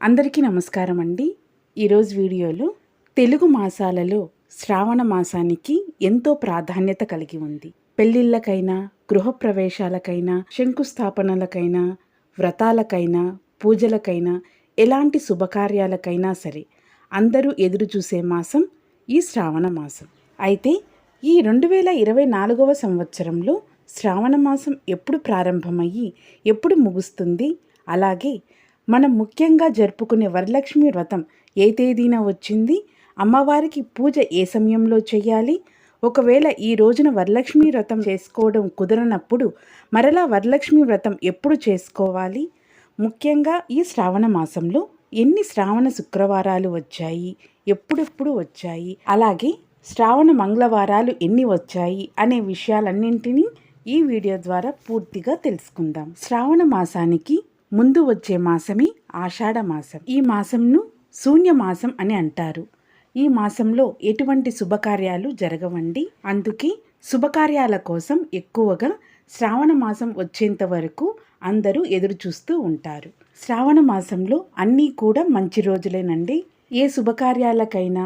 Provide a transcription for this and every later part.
అందరికీ నమస్కారం అండి. ఈరోజు వీడియోలో తెలుగు మాసాలలో శ్రావణ మాసానికి ఎంతో ప్రాధాన్యత కలిగి ఉంది. పెళ్ళిళ్ళకైనా గృహప్రవేశాలకైనా శంకుస్థాపనలకైనా వ్రతాలకైనా పూజలకైనా ఎలాంటి శుభకార్యాలకైనా సరే అందరూ ఎదురు చూసే మాసం ఈ శ్రావణ మాసం. అయితే ఈ రెండు వేల ఇరవై నాలుగవ సంవత్సరంలో శ్రావణ మాసం ఎప్పుడు ప్రారంభమయ్యి ఎప్పుడు ముగుస్తుంది? అలాగే మనం ముఖ్యంగా జరుపుకునే వరలక్ష్మి వ్రతం ఏ తేదీన వచ్చింది? అమ్మవారికి పూజ ఏ సమయంలో చేయాలి? ఒకవేళ ఈ రోజున వరలక్ష్మి వ్రతం చేసుకోవడం కుదరనప్పుడు మరలా వరలక్ష్మి వ్రతం ఎప్పుడు చేసుకోవాలి? ముఖ్యంగా ఈ శ్రావణ మాసంలో ఎన్ని శ్రావణ శుక్రవారాలు వచ్చాయి? ఎప్పుడెప్పుడు వచ్చాయి? అలాగే శ్రావణ మంగళవారాలు ఎన్ని వచ్చాయి? అనే విషయాలన్నింటినీ ఈ వీడియో ద్వారా పూర్తిగా తెలుసుకుందాం. శ్రావణ మాసానికి ముందు వచ్చే మాసమే ఆషాఢ మాసం. ఈ మాసంను శూన్య మాసం అని అంటారు. ఈ మాసంలో ఎటువంటి శుభకార్యాలు జరగవండి? అందుకే శుభకార్యాల కోసం ఎక్కువగా శ్రావణ మాసం వచ్చేంత వరకు అందరూ ఎదురు చూస్తూ ఉంటారు. శ్రావణ మాసంలో అన్నీ కూడా మంచి రోజులేనండి. ఏ శుభకార్యాలకైనా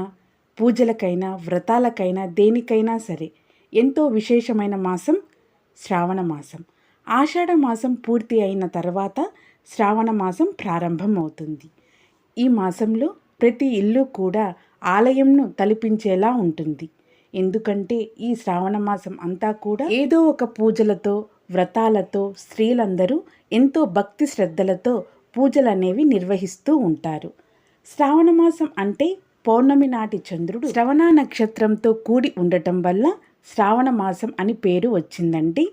పూజలకైనా వ్రతాలకైనా దేనికైనా సరే ఎంతో విశేషమైన మాసం శ్రావణ మాసం. ఆషాఢ మాసం పూర్తి అయిన తర్వాత శ్రావణ మాసం ప్రారంభం అవుతుంది ఈ మాసంలో ప్రతి ఇల్లు కూడా ఆలయంను తలిపించేలా ఉంటుంది. ఎందుకంటే ఈ శ్రావణ మాసం అంతా కూడా ఏదో ఒక పూజలతో వ్రతాలతో స్త్రీలందరూ ఎంతో భక్తి శ్రద్ధలతో పూజలు అనేవి నిర్వహిస్తూ ఉంటారు. శ్రావణ మాసం అంటే పౌర్ణమి నాటి చంద్రుడు శ్రవణ నక్షత్రంతో కూడి ఉండటం వల్ల శ్రావణ మాసం అని పేరు వచ్చిందండి.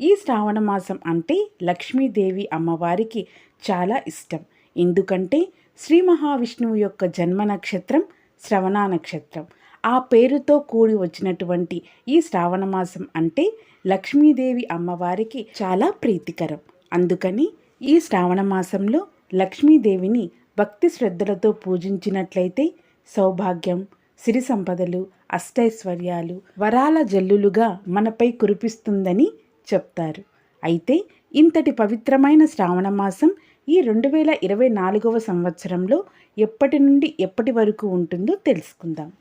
ఈ శ్రావణ మాసం అంటే లక్ష్మీదేవి అమ్మవారికి చాలా ఇష్టం. ఎందుకంటే శ్రీ మహావిష్ణువు యొక్క జన్మ నక్షత్రం శ్రవణ నక్షత్రం. ఆ పేరుతో కూడి వచ్చినటువంటి ఈ శ్రావణ మాసం అంటే లక్ష్మీదేవి అమ్మవారికి చాలా ప్రీతికరం. అందుకని ఈ శ్రావణ మాసంలో లక్ష్మీదేవిని భక్తి శ్రద్ధలతో పూజించినట్లయితే సౌభాగ్యం సిరి సంపదలు అష్టైశ్వర్యాలు వరాల జల్లులుగా మనపై కురిపిస్తుందని చెప్తారు. అయితే ఇంతటి పవిత్రమైన శ్రావణ మాసం ఈ రెండు వేల ఇరవై నాలుగవ సంవత్సరంలో ఎప్పటి నుండి ఎప్పటి వరకు ఉంటుందో తెలుసుకుందాం.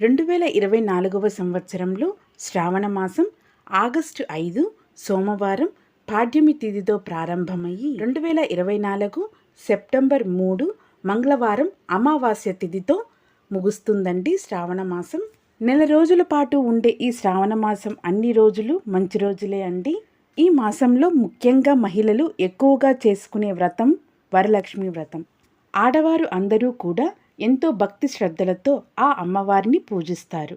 రెండు వేల ఇరవై నాలుగవ సంవత్సరంలో శ్రావణ మాసం ఆగస్టు ఐదు సోమవారం పాడ్యమి తిథితో ప్రారంభమయ్యి రెండు వేల ఇరవై నాలుగు సెప్టెంబర్ మూడు మంగళవారం అమావాస్య తిథితో ముగుస్తుందండి శ్రావణ మాసం. నెల రోజుల పాటు ఉండే ఈ శ్రావణ మాసం అన్ని రోజులు మంచి రోజులే అండి. ఈ మాసంలో ముఖ్యంగా మహిళలు ఎక్కువగా చేసుకునే వ్రతం వరలక్ష్మి వ్రతం. ఆడవారు అందరూ కూడా ఎంతో భక్తి శ్రద్ధలతో ఆ అమ్మవారిని పూజిస్తారు.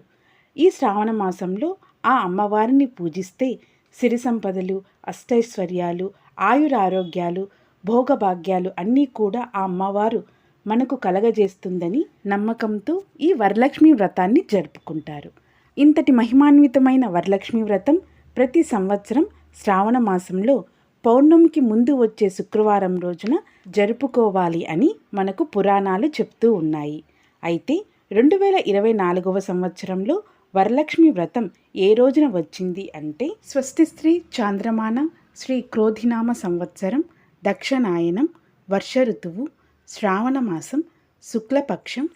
ఈ శ్రావణ మాసంలో ఆ అమ్మవారిని పూజిస్తే సిరి సంపదలు అష్టైశ్వర్యాలు ఆయురారోగ్యాలు భోగభాగ్యాలు అన్నీ కూడా ఆ అమ్మవారు మనకు కలగజేస్తుందని నమ్మకంతో ఈ వరలక్ష్మి వ్రతాన్ని జరుపుకుంటారు. ఇంతటి మహిమాన్వితమైన వరలక్ష్మి వ్రతం ప్రతి సంవత్సరం శ్రావణ మాసంలో పౌర్ణమికి ముందు వచ్చే శుక్రవారం రోజున జరుపుకోవాలి అని మనకు పురాణాలు చెప్తూ ఉన్నాయి. అయితే రెండు వేల ఇరవై నాలుగవ సంవత్సరంలో వరలక్ష్మి వ్రతం ఏ రోజున వచ్చింది అంటే స్వస్తి స్త్రీ చాంద్రమాన శ్రీ క్రోధినామ సంవత్సరం దక్షనాయనం వర్ష ఋతువు శ్రావణ మాసం శుక్లపక్షం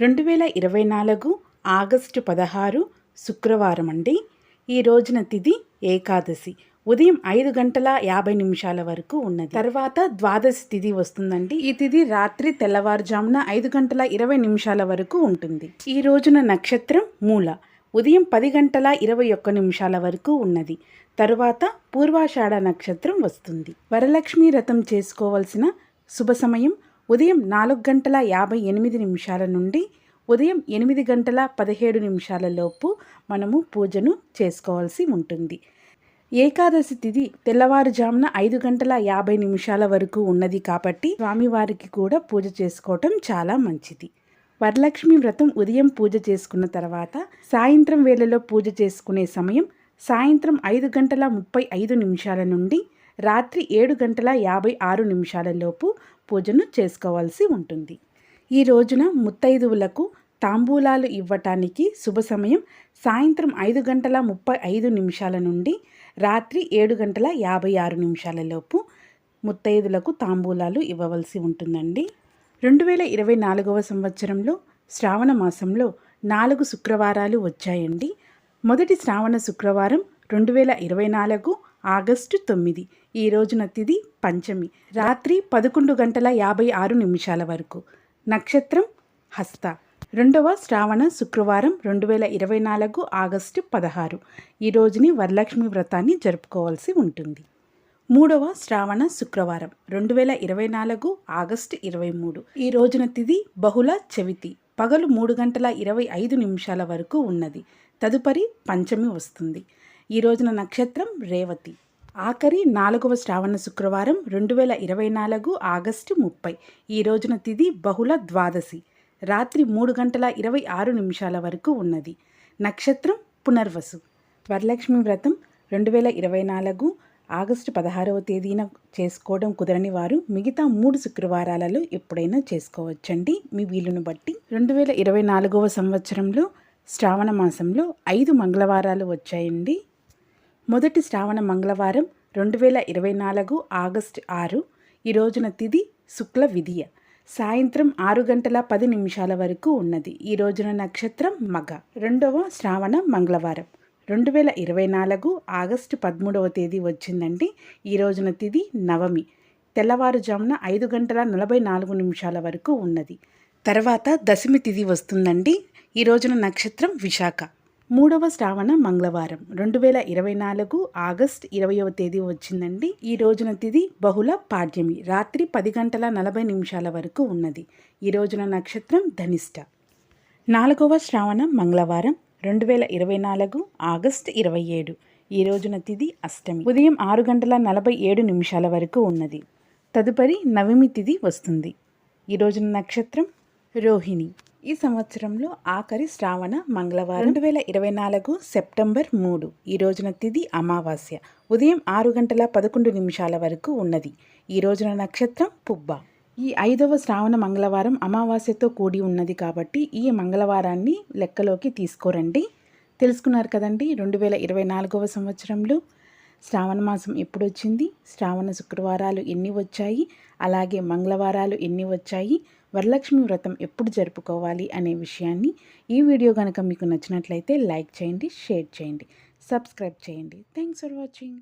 రెండు వేల ఇరవై నాలుగు ఆగస్టు పదహారు శుక్రవారం అండి. ఈ రోజున తిథి ఏకాదశి. ఉదయం ఐదు గంటల యాభై నిమిషాల వరకు ఉన్నది. తర్వాత ద్వాదశి తిథి వస్తుందండి. ఈ తిథి రాత్రి తెల్లవారుజామున ఐదు గంటల ఇరవై నిమిషాల వరకు ఉంటుంది. ఈ రోజున నక్షత్రం మూల. ఉదయం పది గంటల ఇరవై ఒక్క నిమిషాల వరకు ఉన్నది. తరువాత పూర్వాషాఢ నక్షత్రం వస్తుంది. వరలక్ష్మి రథం చేసుకోవాల్సిన శుభ సమయం ఉదయం నాలుగు గంటల యాభై ఎనిమిది నిమిషాల నుండి ఉదయం ఎనిమిది గంటల పదిహేడు నిమిషాలలోపు మనము పూజను చేసుకోవాల్సి ఉంటుంది. ఏకాదశి తిథి తెల్లవారుజామున ఐదు గంటల యాభై నిమిషాల వరకు ఉన్నది కాబట్టి స్వామివారికి కూడా పూజ చేసుకోవటం చాలా మంచిది. వరలక్ష్మి వ్రతం ఉదయం పూజ చేసుకున్న తర్వాత సాయంత్రం వేళలో పూజ చేసుకునే సమయం సాయంత్రం ఐదు గంటల ముప్పై ఐదు నిమిషాల నుండి రాత్రి ఏడు గంటల యాభై ఆరు నిమిషాలలోపు పూజను చేసుకోవాల్సి ఉంటుంది. ఈ రోజున ముత్తైదువులకు తాంబూలాలు ఇవ్వటానికి శుభ సమయం సాయంత్రం ఐదు గంటల ముప్పై ఐదు నిమిషాల నుండి రాత్రి ఏడు గంటల యాభై ఆరు నిమిషాలలోపు ముత్తైదులకు తాంబూలాలు ఇవ్వవలసి ఉంటుందండి. రెండు వేల ఇరవై నాలుగవ సంవత్సరంలో శ్రావణ మాసంలో నాలుగు శుక్రవారాలు వచ్చాయండి. మొదటి శ్రావణ శుక్రవారం రెండు వేల ఇరవై నాలుగు ఆగస్టు తొమ్మిది. ఈ రోజున తిది పంచమి. రాత్రి పదకొండు గంటల యాభై ఆరు నిమిషాల వరకు. నక్షత్రం హస్త. రెండవ శ్రావణ శుక్రవారం రెండు వేల ఇరవై నాలుగు ఆగస్టు పదహారు. ఈ రోజుని వరలక్ష్మి వ్రతాన్ని జరుపుకోవాల్సి ఉంటుంది. మూడవ శ్రావణ శుక్రవారం రెండు వేల ఇరవై నాలుగు ఆగస్టు ఇరవై మూడు. ఈ రోజున తిది బహుళ చవితి. పగలు మూడు గంటల ఇరవై ఐదు నిమిషాల వరకు ఉన్నది. తదుపరి పంచమి వస్తుంది. ఈ రోజున నక్షత్రం రేవతి. ఆఖరి నాలుగవ శ్రావణ శుక్రవారం రెండు వేల ఇరవై నాలుగు ఆగస్టు ముప్పై. ఈ రోజున తిది బహుళ ద్వాదశి. రాత్రి మూడు గంటల ఇరవై ఆరు నిమిషాల వరకు ఉన్నది. నక్షత్రం పునర్వసు. వరలక్ష్మి వ్రతం రెండు వేల ఇరవై నాలుగు ఆగస్టు పదహారవ తేదీన చేసుకోవడం కుదరని వారు మిగతా మూడు శుక్రవారాలలో ఎప్పుడైనా చేసుకోవచ్చండి. మీ వీలును బట్టి రెండు వేల ఇరవై నాలుగవ సంవత్సరంలో శ్రావణ మాసంలో ఐదు మంగళవారాలు వచ్చాయండి. మొదటి శ్రావణ మంగళవారం రెండు వేల ఇరవై నాలుగు ఆగస్టు ఆరు. ఈ రోజున తిది శుక్ల విధియ. సాయంత్రం ఆరు గంటల పది నిమిషాల వరకు ఉన్నది. ఈ రోజున నక్షత్రం మగ. రెండవ శ్రావణ మంగళవారం. రెండు వేల ఇరవై నాలుగు ఆగస్టు పదమూడవ తేదీ వచ్చిందండి. ఈ రోజున తిది నవమి. తెల్లవారుజామున ఐదు గంటల నలభై నాలుగు నిమిషాల వరకు ఉన్నది. తర్వాత దశమి తిది వస్తుందండి. ఈ రోజున నక్షత్రం విశాఖ. మూడవ శ్రావణ మంగళవారం. రెండు వేల ఇరవై నాలుగు ఆగస్ట్ ఇరవయవ తేదీ వచ్చిందండి. ఈ రోజున తిది బహుళ పాడ్యమి. రాత్రి పది గంటల నలభై నిమిషాల వరకు ఉన్నది. ఈ రోజున నక్షత్రం ధనిష్ట. నాలుగవ శ్రావణ మంగళవారం రెండు వేల ఇరవై నాలుగు ఆగస్ట్ ఇరవై ఏడు. ఈ రోజున తిది అష్టమి. ఉదయం ఆరు గంటల నలభై ఏడు నిమిషాల వరకు ఉన్నది. తదుపరి నవమి తిది వస్తుంది. ఈ రోజున నక్షత్రం రోహిణి. ఈ సంవత్సరంలో ఆఖరి శ్రావణ మంగళవారం. రెండు వేల ఇరవై నాలుగు సెప్టెంబర్ మూడు ఈ రోజున తిది అమావాస్య ఉదయం ఆరు గంటల పదకొండు నిమిషాల వరకు ఉన్నది. ఈ రోజున నక్షత్రం పుబ్బ. ఈ ఐదవ శ్రావణ మంగళవారం అమావాస్యతో కూడి ఉన్నది కాబట్టి ఈ మంగళవారాన్ని లెక్కలోకి తీసుకోరండి. తెలుసుకున్నారు కదండి రెండు వేల ఇరవై నాలుగవ సంవత్సరంలో శ్రావణ మాసం ఎప్పుడు వచ్చింది శ్రావణ శుక్రవారాలు ఎన్ని వచ్చాయి? అలాగే మంగళవారాలు ఎన్ని వచ్చాయి? వరలక్ష్మి వ్రతం ఎప్పుడు జరుపుకోవాలి అనే విషయాన్ని ఈ వీడియో కనుక మీకు నచ్చినట్లయితే లైక్ చేయండి షేర్ చేయండి సబ్స్క్రైబ్ చేయండి. Thanks for watching.